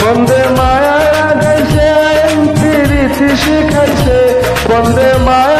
বন্দে মায়া লাগাইছে প্রীতি শিখাইছে বন্দে মায়া লাগাইছে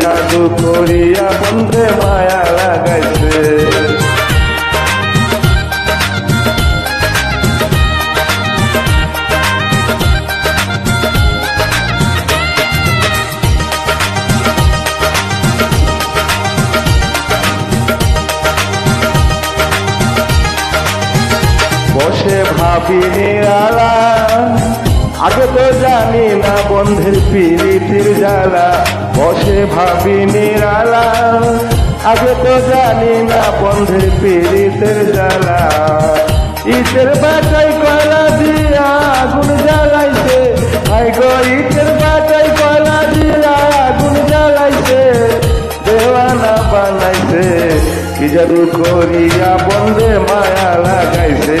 জাদু করিয়া বন্দে মায়া লাগাইছে। বসে ভাবি নিরালা আগে তো জানি না বন্ধের পিরিতির জ্বালা, বসে ভাবি নিরালা। আগে তো জানি না বন্ধের পিরিতের জ্বালা। ইটের বাটাই কলা দিয়া আগুন জ্বালাইছে। আই গো, ইটের বাটাই কলা দিয়া আগুন জ্বালাইছে। দেওয়ানা বানাইছে, কি জাদু করিয়া বন্দে মায়া লাগাইছে।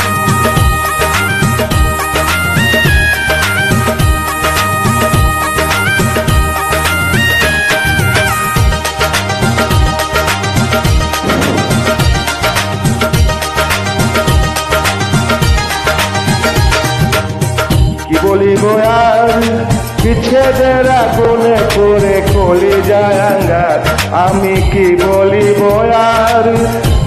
বলিব আর বিচ্ছেদের আগুনে করে কলি যায় আমি কি বলিব আর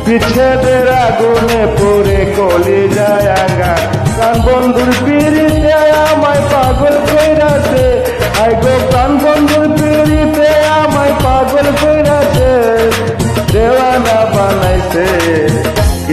বিচ্ছেদের আগুনে পরে কলি যায় আঙ্গার বন্ধুর পিড়িতে আমায় পাগল কইরাছে। আই গো প্রাণ বন্ধুর পিড়িতে আমায় পাগল কইরাছে। দেওয়ানা বানাইছে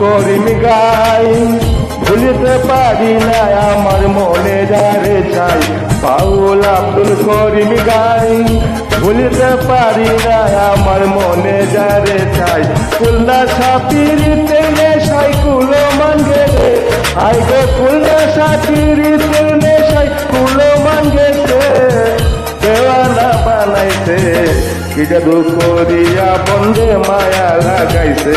করিম গাই, ভুলিতে পারি না আমার মনে যারে চাই। বাউল আব্দুল করিম গাই, ভুলিতে পারি না আমার মনে যারে চাই। কুল্লা সাপিরিতে নেশাই কুলো মানগে রে আই গো কুল্লা সাপিরিতে নেশাই কুলো মানগে দেওয়ানা বানাইছে, কি জাদু করিয়া বন্দে মায়া লাগাইছে।